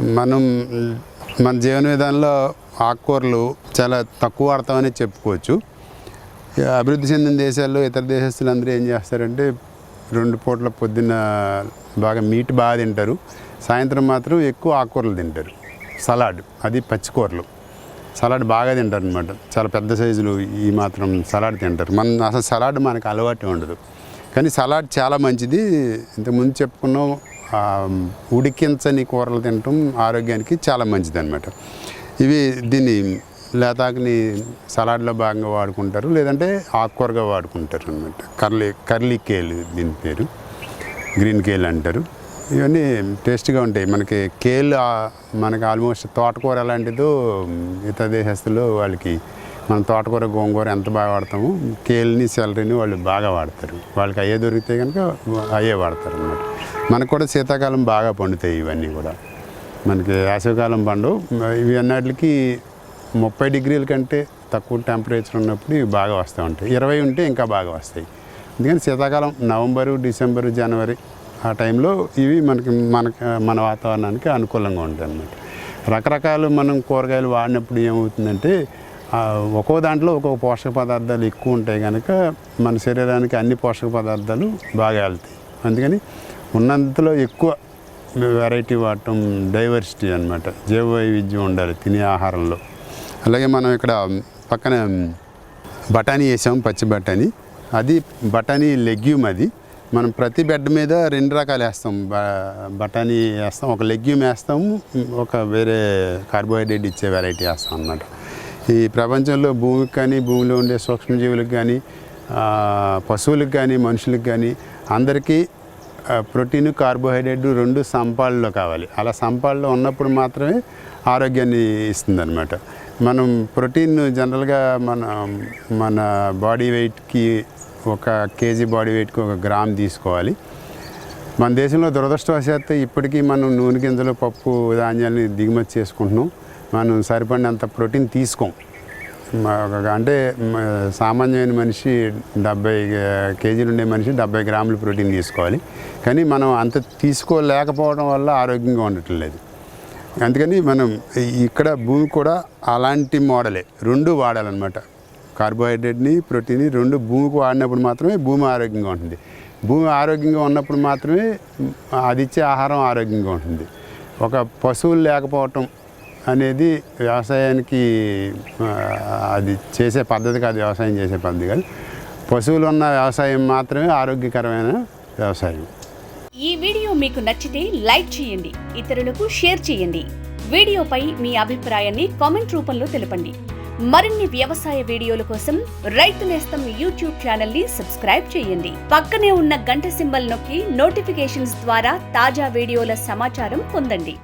మనం మన జీవన విధానంలో ఆకుకూరలు చాలా తక్కువ వాడతామని చెప్పుకోవచ్చు. అభివృద్ధి చెందిన దేశాల్లో ఇతర దేశస్తులు అందరూ ఏం చేస్తారంటే రెండు పూట్ల పొద్దున్న బాగా మీట్ బాగా తింటారు. సాయంత్రం మాత్రం ఎక్కువ ఆకుకూరలు తింటారు. సలాడ్ అది పచ్చికూరలు. సలాడ్ బాగా తింటారు అనమాట చాలా పెద్ద సైజులు ఈ మాత్రం సలాడ్ తింటారు. మన అసలు సలాడ్ మనకు అలవాటు ఉండదు. కానీ సలాడ్ చాలా మంచిది. ఇంతకుముందు చెప్పుకున్నాం ఉడికించని కూరలు తినటం ఆరోగ్యానికి చాలా మంచిది అనమాట ఇవి దీన్ని లేతాకుని సలాడ్లో భాగంగా వాడుకుంటారు లేదంటే ఆకుకూరగా వాడుకుంటారు అనమాట కర్లీ కర్లీ కేల్ దీని పేరు గ్రీన్ కేల్ అంటారు. ఇవన్నీ టేస్ట్గా ఉంటాయి. మనకి కేల్ మనకి ఆల్మోస్ట్ తోటకూర ఎలాంటిదో ఇతర దేశస్తులు వాళ్ళకి మనం తోటకూర గోంగూర ఎంత బాగా వాడతామో కేల్ని సెలరీని వాళ్ళు బాగా వాడతారు. వాళ్ళకి అయ్యే దొరికితే కనుక అయ్యే వాడతారు అనమాట మనకు కూడా శీతాకాలం బాగా పండుతాయి ఇవన్నీ కూడా. మనకి వేసవికాలం పండు ఇవి అన్నిటికి ముప్పై డిగ్రీల కంటే తక్కువ టెంపరేచర్ ఉన్నప్పుడు ఇవి బాగా వస్తూ ఉంటాయి. ఇరవై ఉంటే ఇంకా బాగా వస్తాయి. ఎందుకంటే శీతాకాలం నవంబరు డిసెంబరు జనవరి ఆ టైంలో ఇవి మనకి మనకి మన వాతావరణానికి అనుకూలంగా ఉంటాయి అన్నమాట. రకరకాలు మనం కూరగాయలు వాడినప్పుడు ఏమవుతుందంటే ఒక్కో దాంట్లో ఒక్కొక్క పోషక పదార్థాలు ఎక్కువ ఉంటాయి కనుక మన శరీరానికి అన్ని పోషక పదార్థాలు బాగా వెళ్తాయి. అందుకని ఉన్నంతలో ఎక్కువ వెరైటీ వాడటం డైవర్సిటీ అనమాట జీవ వైవిధ్యం ఉండాలి తినే ఆహారంలో. అలాగే మనం ఇక్కడ పక్కన బఠానీ వేసాం పచ్చి బఠానీ. అది బఠానీ లెగ్యూమ్ అది. మనం ప్రతి బెడ్ మీద రెండు రకాలు వేస్తాం. బ- బఠానీ వేస్తాం ఒక లెగ్యూమ్ వేస్తాము ఒక వేరే కార్బోహైడ్రేట్ ఇచ్చే వెరైటీ వేస్తాం అన్నమాట. ఈ ప్రపంచంలో భూమికి కానీ భూమిలో ఉండే సూక్ష్మజీవులకు కానీ పశువులకు కానీ మనుషులకు కానీ అందరికీ ప్రోటీన్ కార్బోహైడ్రేట్ రెండు సంపాళ్ళలో కావాలి. అలా సంపాళ్ళలో ఉన్నప్పుడు మాత్రమే ఆరోగ్యాన్ని ఇస్తుంది అనమాట మనం ప్రోటీన్ జనరల్గా మన మన బాడీ వెయిట్కి ఒక కేజీ బాడీ వెయిట్కి ఒక గ్రామ్ తీసుకోవాలి. మన దేశంలో దురదృష్టవశాత్తు ఇప్పటికీ మనం నూనె గింజలు పప్పు ధాన్యాన్ని దిగుమతి చేసుకుంటున్నాం. మనం సరిపడినంత ప్రోటీన్ తీసుకోం. ఒక- అంటే సామాన్యమైన మనిషి డెబ్బై కేజీలు ఉండే మనిషి డెబ్బై గ్రాములు ప్రోటీన్ తీసుకోవాలి. కానీ మనం అంత తీసుకోలేకపోవడం వల్ల ఆరోగ్యంగా ఉండటం లేదు. అందుకని మనం ఇక్కడ భూమి కూడా అలాంటి మోడలే. రెండు వాడాలన్నమాట. కార్బోహైడ్రేట్ని ప్రోటీన్ రెండు భూమికి వాడినప్పుడు మాత్రమే భూమి ఆరోగ్యంగా ఉంటుంది. భూమి ఆరోగ్యంగా ఉన్నప్పుడు మాత్రమే అది ఇచ్చే ఆహారం ఆరోగ్యంగా ఉంటుంది. ఒక పశువులు లేకపోవటం అనేది వ్యవసాయానికి అది చేసే పద్ధతి కాదు వ్యవసాయం చేసే పద్ధతి కాదు. పశువులు ఉన్న వ్యవసాయం మాత్రమే ఆరోగ్యకరమైన వ్యవసాయం. ఈ వీడియో మీకు నచ్చితే లైక్ చేయండి ఇతరులకు షేర్ చేయండి. వీడియోపై మీ అభిప్రాయాన్ని కామెంట్ రూపంలో తెలపండి. మరిన్ని వ్యవసాయ వీడియోల కోసం రైతు నేస్తం యూట్యూబ్ ఛానల్ని సబ్స్క్రైబ్ చేయండి. పక్కనే ఉన్న గంట సింబల్ నొక్కి నోటిఫికేషన్స్ ద్వారా తాజా వీడియోల సమాచారం పొందండి.